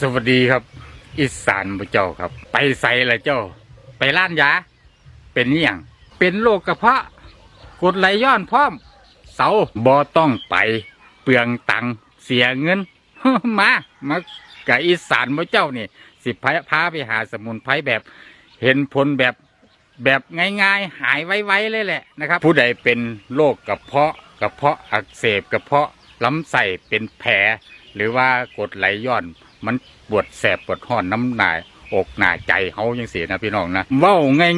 สวัสดีครับ อีสานพระเจ้าครับ ไปใส่ละเจ้า ไปร้านยา เป็นอย่างเป็นโรคกระเพาะกดไหลย้อนพร้อม เสาบอต้องไปเปลืองตังเสียเงิน มามากับอีสานพระเจ้านี่สิพพาไปหาสมุนไพรแบบเห็นผลแบบแบบง่ายๆ หายไวๆเลยแหละนะครับ ผู้ใดเป็นโรคกระเพาะกระเพาะอักเสบกระเพาะลำไส้เป็นแผลหรือว่ากดไหลย้อน มันปวดแสบปวดห้อนน้ำหนายอกหนาใจเฮายังเสียนะพี่น้องนะเว้า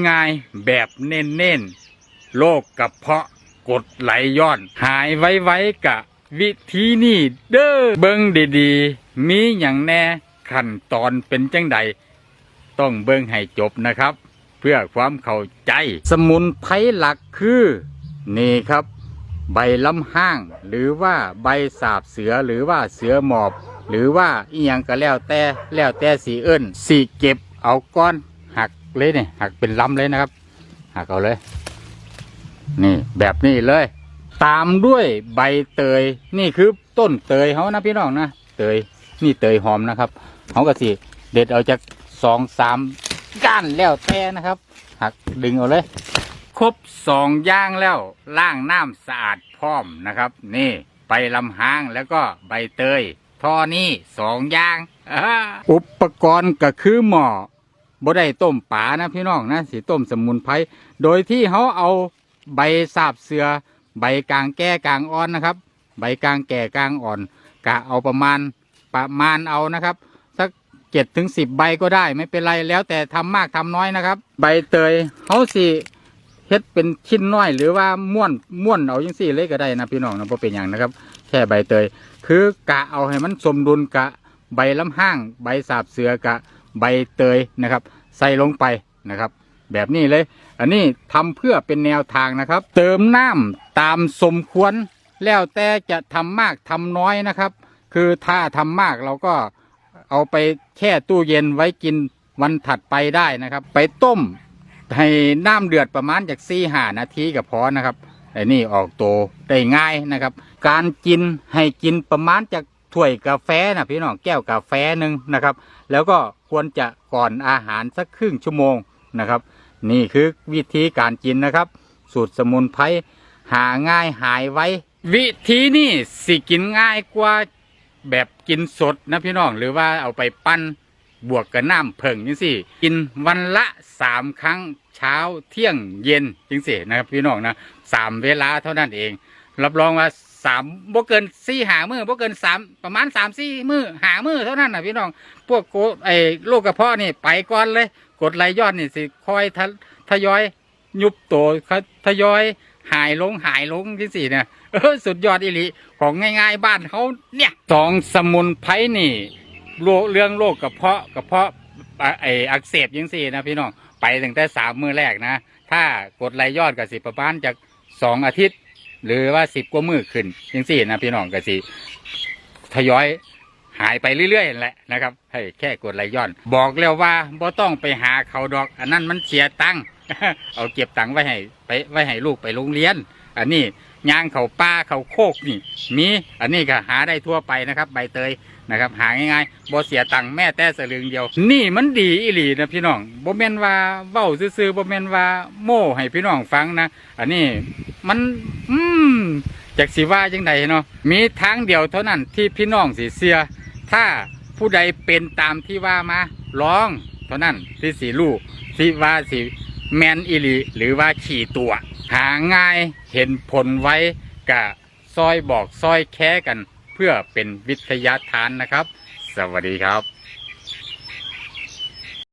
ง่ายๆแบบเน้นๆโรคกระเพาะกดไหลย้อน หายไวๆกะ วิธีนี้เด้อเบิ่งดีๆ มีอย่างแน่ขั้นตอนเป็นจังใด ต้องเบิ่งให้จบนะครับ เพื่อความเข้าใจ สมุนไพรหลักคือ นี่ครับ ใบลำห้าง หรือว่าใบสาบเสือหรือว่าเสือหมอบ หรือว่าอีหยังก็แล้วแต่แล้วแต่สีเอิ้นสีเก็บเอาก้อนหักเลยเนี่ยหักเป็นลำเลยนะครับ หักเอาเลย นี่แบบนี้เลย ตามด้วยใบเตยนี่คือต้นเตยเขานะพี่น้องนะเตยนี่เตยหอมนะครับเขาก็สิเด็ดเอาจากสองสามก้านแล้วแต่นะครับ หักดึงเอาเลย ครบสองย่างแล้วล้างน้ำสะอาดพร้อมนะครับ นี่ไปลำห้างแล้วก็ใบเตย ท่อนี้สองอย่างอุปกรณ์ก็คือหม้อบ่ได้ต้มป่านะพี่น้องนะสีต้มสมุนไพรโดยที่เขาเอาใบสาบเสือ ใบกลางแก้กลางอ่อนนะครับ ใบกลางแก่กลางอ่อนกะเอาประมาณประมาณเอานะครับ สักเจ็ดถึงสิบใบก็ได้ไม่เป็นไรแล้วแต่ทำมากทำน้อยนะครับ ใบเตยเขาสิเฮ็ดเป็นชิ้นน้อยหรือว่าม้วนม้วนเอาจังสี่เลยก็ได้นะพี่น้องนะเพราะเป็นอย่างนะครับ แค่ใบเตย คือกะเอาให้มันสมดุลกะใบลำห้าง ใบสาบเสือกะใบเตยนะครับ ใส่ลงไปนะครับ แบบนี้เลย อันนี้ทำเพื่อเป็นแนวทางนะครับ เติมน้ำตามสมควร แล้วแต่จะทำมากทำน้อยนะครับ คือถ้าทำมากเราก็เอาไปแช่ตู้เย็นไว้กินวันถัดไปได้นะครับ ไปต้มให้น้ำเดือดประมาณจากสี่หานาทีก็พอนะครับ ไอ้นี่ออกโตได้ง่ายนะครับ การกินให้กินประมาณจากถ้วยกาแฟนะพี่น้องแก้วกาแฟหนึ่งนะครับ แล้วก็ควรจะก่อนอาหารสักครึ่งชั่วโมงนะครับ นี่คือวิธีการกินนะครับ สูตรสมุนไพรหาง่ายหายไววิธีนี้สิกินง่ายกว่าแบบกินสดนะพี่น้องหรือว่าเอาไปปั้นบวกกับน้ำเผิงจังสิกินวันละสามครั้งเช้าเที่ยงเย็นจังสินะครับพี่น้องนะ สามเวลาเท่านั้นเอง รับรองว่าสามบ่เกินสี่หามือบ่เกินสามประมาณสามสี่มือหามือเท่านั้นนะพี่น้อง พวกโกไอ้โรคกระเพาะนี่ไปก่อนเลย กดไหลย้อนนี่สิคอยทะทยอย ยุบตัวเขาทยอยหายลงหายลงที่สี่เนี่ยเออสุดยอดอิลิของง่าย ๆ บ้านเขาเนี่ยสองสมุนไพรนี่โรคเรื่องโรคกระเพาะกระเพาะอะไออักเสบยังสี่นะพี่น้องไปตั้งแต่สามมือแรกนะ ถ้ากดไหลย้อนกับสิประมาณจาก สองอาทิตย์ หรือว่าสิบกว่ามือขึ้นยังสี่นะพี่น้องก็สิทยอยหายไปเรื่อยๆแหละนะครับ ให้แค่กดไหลย้อน บอกแล้วว่าบ่ต้องไปหาเขาดอก อันนั้นมันเสียตังค์เอาเก็บตังค์ไว้ให้ไปไว้ให้ลูกไปโรงเรียน อันนี้ ยางเขาป้าเขาโคกนี่ มีอันนี้ก็หาได้ทั่วไปนะครับ ใบเตยนะครับ หาง่ายๆบ่เสียตังค์แม่แต่สลึงเดียว นี่มันดีอีหลีนะพี่น้องบ่แม่นว่าเว้าซื่อๆบ่แม่นว่าโม่ให้พี่น้องฟังนะ อันนี้มันอืมจากสิว่าจังใดเนาะมีทางเดียวเท่านั้นที่พี่น้องสิเสีย ถ้าผู้ใดเป็นตามที่ว่ามาลองเท่านั้นที่สีลูกที่ว่าสี แมนอิลีหรือว่าขี่ตัว หาง่ายเห็นผลไว้กะซอยบอกซอยแค่กัน เพื่อเป็นวิทยาทานนะครับ สวัสดีครับ